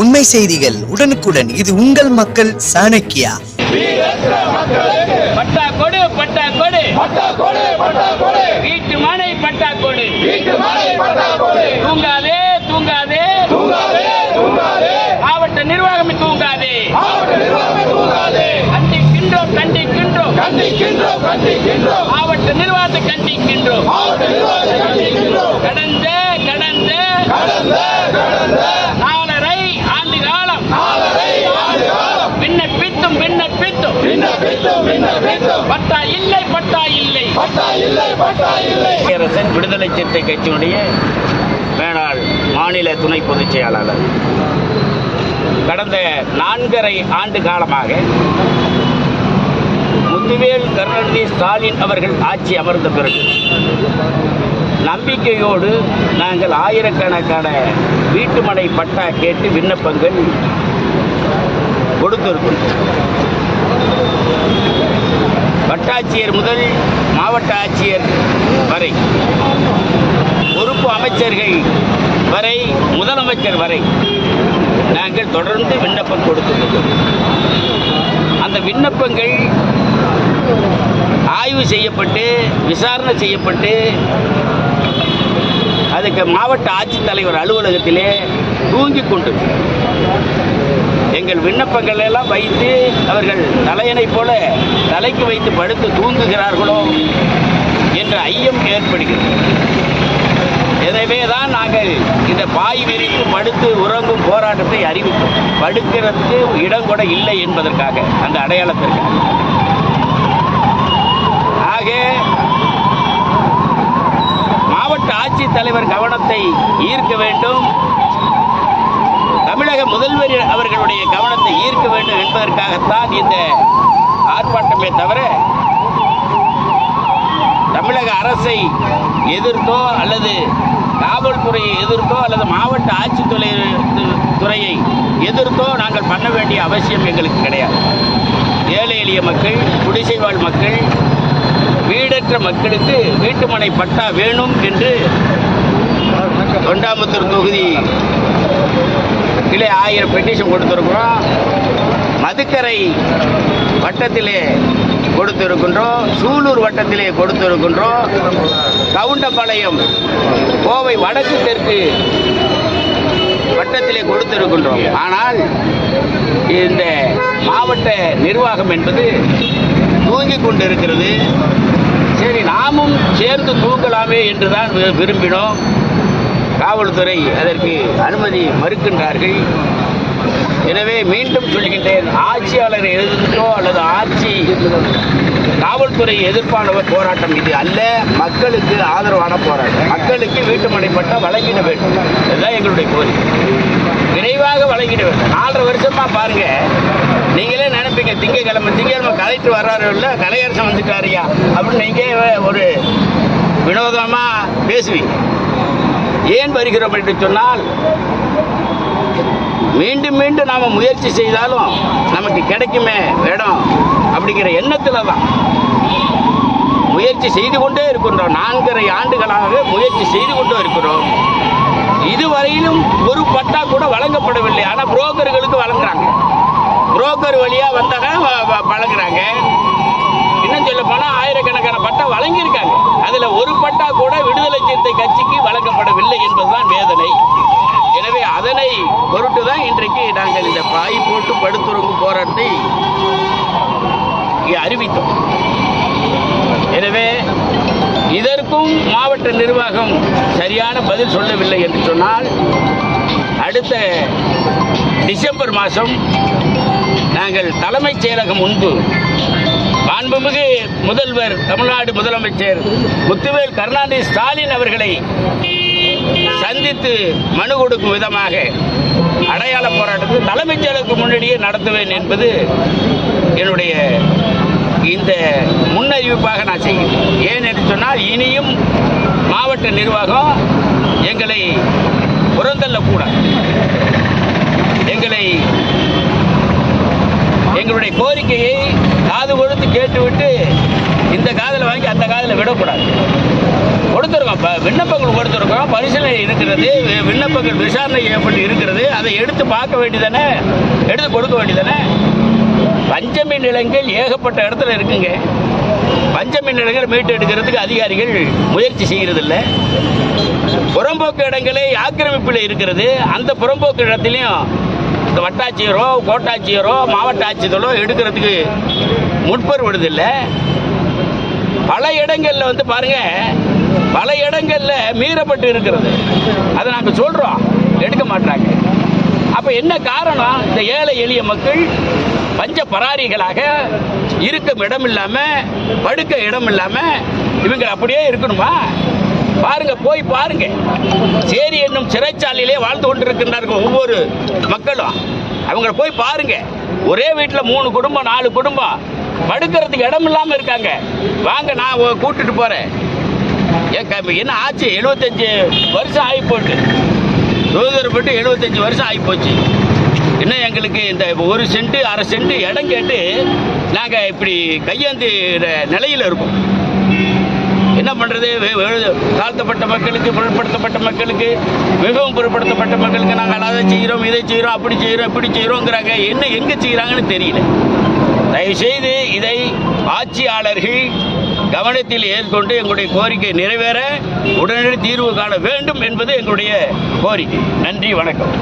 உண்மை செய்திகள் உடனுக்குடன். இது உங்கள் மக்கள் சாணக்கியா. பட்டா கொடு பட்டா வீட்டு மனை பட்டா கொடு வீட்டு தூங்காதே தூங்காதே. தூங்காதே தூங்காதே மாவட்ட நிர்வாகம் தூங்காதே. மாவட்ட நிர்வாகம் தூங்காதே கண்டிக்கின்றோம் கண்டிக்கின்றோம். கண்டிக்கின்றோம் கண்டிக்கின்றோம் மாவட்ட நிர்வாகத்தை கண்டிக்கின்றோம். மாவட்ட நிர்வாகத்தை கண்டிக்கின்றோம் கடந்த கடந்த கடந்த கடந்த நாலரை ஆண்டு காலம் நாலரை ஆண்டு காலம் விண்ணப்பித்தும் விண்ணப்பித்தும் விண்ணப்பித்தும் விண்ணப்பித்தும் பட்டா இல்லை பட்டா இல்லை பட்டா இல்லை பட்டா இல்லை அரசன் விடுதலை சிறுத்தை கட்சியினுடைய மேலாள் மாநில துணை பொதுச் செயலாளர். கடந்த நான்கரை ஆண்டு காலமாக முத்துவேல் கருணாநிதி ஸ்டாலின் அவர்கள் ஆட்சி அமர்ந்த பிறகு நம்பிக்கையோடு நாங்கள் ஆயிரக்கணக்கான வீட்டுமனை பட்டா கேட்டு விண்ணப்பங்கள் கொடுத்திருக்கிறோம். வட்டாட்சியர் முதல் மாவட்ட ஆட்சியர் வரை. பொறுப்பு அமைச்சர்கள் வரை முதலமைச்சர் வரை நாங்கள் தொடர்ந்து விண்ணப்பம் கொடுத்துள்ளோம். அந்த விண்ணப்பங்கள் ஆய்வு செய்யப்பட்டு விசாரணை செய்யப்பட்டு அதுக்கு மாவட்ட ஆட்சித்தலைவர் அலுவலகத்திலே தூங்கிக் கொண்டு எங்கள் விண்ணப்பங்கள் எல்லாம் வைத்து அவர்கள் தலையனை போல தலைக்கு வைத்து படுத்து தூங்குகிறார்களோ என்ற ஐயம் ஏற்படுகிறது. எனவே தான் நாங்கள் இந்த பாய் விரித்து படுத்து உறங்கும் போராட்டத்தை அறிவித்தோம். படுக்கிறதுக்கு இடம் கூட இல்லை என்பதற்காக அந்த அடையாளத்திற்கு. ஆக மாவட்ட ஆட்சித்தலைவர் கவனத்தை ஈர்க்க வேண்டும். தமிழக முதல்வர் அவர்களுடைய கவனத்தை ஈர்க்க வேண்டும் என்பதற்காகத்தான் இந்த ஆர்ப்பாட்டமே தவிர தமிழக அரசை எதிர்த்தோ அல்லது காவல்துறையை எதிர்த்தோ அல்லது மாவட்ட ஆட்சித்துறை துறையை எதிர்த்தோ நாங்கள் பண்ண வேண்டிய அவசியம் எங்களுக்கு கிடையாது. ஏழை எளிய மக்கள் குடிசை வாழ் மக்கள் வீடற்ற மக்களுக்கு வீட்டுமனை பட்டா வேணும் என்று தொண்டாமுத்தூர் தொகுதி கிளை ஆயிரம் பெட்டிஷன் கொடுத்துருக்குறோம். மதுக்கரை வட்டத்திலே கொடுத்திருக்கின்றோம். சூலூர் வட்டத்திலே கொடுத்திருக்கின்றோம். கவுண்டபாளையம் கோவை வடக்கு தெற்கு வட்டத்திலே கொடுத்திருக்கின்றோம். ஆனால் இந்த மாவட்ட நிர்வாகம் என்பது தூங்கிக் கொண்டிருக்கிறது. சரி நாமும் சேர்ந்து தூங்கலாமே என்றுதான் விரும்பினோம். காவல்துறை அதற்கு அனுமதி மறுக்கின்றார்கள். எனவே மீண்டும் சொல்கின்றேன் ஆட்சியாளரை எதிர்த்தோ அல்லது ஆட்சி காவல்துறை எதிர்ப்பான போராட்டம் இது அல்ல. மக்களுக்கு ஆதரவான போராட்டம். மக்களுக்கு வீட்டுமனை பட்டா வழங்கிட வேண்டும். இதுதான் எங்களுடைய கோரிக்கை. விரைவாக வழங்கிட வேண்டும். நாலரை வருஷமா பாருங்க. நீங்களே நினைப்பீங்க திங்கக்கிழமை திங்கக்கிழமை கலெக்டர் வர்றாரு இல்லை கலையரசன் வந்துட்டாரியா? அப்படின்னு நீங்க ஒரு வினோதமா பேசுவீங்க. ஏன் வருகிறோம் என்று சொன்னால் மீண்டும் மீண்டும் நாம முயற்சி செய்தாலும் நமக்கு கிடைக்குமே இடம் அப்படிங்கிற எண்ணத்தில் தான் முயற்சி செய்து கொண்டே இருக்கின்றோம். நான்கரை ஆண்டுகளாக முயற்சி செய்து கொண்டே இருக்கிறோம். இதுவரையிலும் ஒரு பட்டா கூட வழங்கப்படவில்லை. ஆனால் புரோக்கர்களுக்கு வழங்குறாங்க. புரோக்கர் வழியா வந்தாங்க வழங்குறாங்க. இன்னும் சொல்ல போனால் ஆயிரக்கணக்கான பட்டா வழங்கியிருக்கு அதுல ஒரு பட்டா கூட விடுதலை சிறுத்தை கட்சிக்கு வழங்கப்படவில்லை என்பதுதான் வேதனை எனவே அதனை பொருட்டு தான் இன்றைக்கு நாங்கள் இந்த பாய் போட்டு படுத்துறங்கும் போராட்டத்தை இங்கே அறிவித்தோம் எனவே இதற்கும் மாவட்ட நிர்வாகம் சரியான பதில் சொல்லவில்லை என்று சொன்னால் அடுத்த டிசம்பர் மாதம் நாங்கள் தலைமைச் செயலகம் முன்பு மாண்புமிகு முதல்வர் தமிழ்நாடு முதலமைச்சர் முத்துவேல் கருணாநிதி ஸ்டாலின் அவர்களை சந்தித்து மனு கொடுக்கும் விதமாக அடையாள போராட்டத்தை தலைமைச் செயலருக்கு முன்னாடியே நடத்துவேன் என்பது என்னுடைய இந்த முன்னறிவிப்பாக நான் செய்கிறேன். ஏன் என்று சொன்னால் இனியும் மாவட்ட நிர்வாகம் எங்களை புறந்தள்ளக்கூடாது. எங்களை எங்களுடைய கோரிக்கையை காது கொடுத்து கேட்டுவிட்டு இந்த காதில் வாங்கி அந்த காதில் விடக்கூடாது. கொடுத்துருக்கோம். விண்ணப்பங்கள் கொடுத்துருக்கோம். பரிசீலனை இருக்கிறது. விண்ணப்பங்கள் விசாரணை எப்படி இருக்கிறது. அதை எடுத்து பார்க்க வேண்டியதானே? எடுத்து கொடுக்க வேண்டியதானே? பஞ்சமி நிலங்கள் ஏகப்பட்ட இடத்துல இருக்குங்க. பஞ்சமி நிலங்கள் மீட்டு எடுக்கிறதுக்கு அதிகாரிகள் முயற்சி செய்கிறதில்ல புறம்போக்கு இடங்களே ஆக்கிரமிப்பில் இருக்கிறது. அந்த புறம்போக்கு இடத்துலையும் இந்த வட்டாட்சியரோ கோட்டாட்சியரோ மாவட்ட ஆட்சியரோ எடுக்கிறதுக்கு முற்பருவதில்லை பல இடங்களில் வந்து பாருங்கள் பல இடங்களில் மீறப்பட்டு இருக்கிறது. அதை நாங்கள் சொல்கிறோம் எடுக்க மாட்டாங்க. அப்ப என்ன காரணம்? இந்த ஏழை எளிய மக்கள் பஞ்ச பராரிகளாக இருக்கும் இடம் இல்லாம படுக்க இடம் இல்லாம இவங்க அப்படியே இருக்கணுமா? பாருங்க போய் பாருங்க. சேரி என்னும் சிறைச்சாலையிலே வாழ்ந்து கொண்டிருக்கின்றார்கள் ஒவ்வொரு மக்களும். அவங்கள போய் பாருங்க. ஒரே வீட்டில் மூணு குடும்பம் நாலு குடும்பம். படுக்கிறதுக்கு இடம் இல்லாம இருக்காங்க. வாங்க நான் கூட்டிட்டு போறேன். என்ன ஆச்சு? எழுபத்தஞ்சு வருஷம் ஆகி போட்டு சுதந்திரப்பட்டு எழுபத்தஞ்சு வருஷம் ஆகி போச்சு எங்களுக்கு இந்த ஒரு சென்ட் அரை சென்ட் இடம் கேட்டு நாங்கள் இப்படி கையேந்தி நிலையில் இருக்கோம். என்ன பண்ணுறது தாழ்த்தப்பட்ட மக்களுக்கு பிற்படுத்தப்பட்ட மக்களுக்கு மிகவும் பிற்படுத்தப்பட்ட மக்களுக்கு நாங்கள் அதை செய்கிறோம் இதை செய்கிறோம் அப்படி செய்கிறோம் இப்படி செய்கிறோங்கிறாங்க. என்ன எங்கே செய்கிறாங்கன்னு தெரியல. தயவுசெய்து இதை ஆட்சியாளர்கள் கவனத்தில் ஏற்கொண்டு எங்களுடைய கோரிக்கை நிறைவேற உடனடி தீர்வு காண வேண்டும் என்பது எங்களுடைய கோரிக்கை. நன்றி வணக்கம்.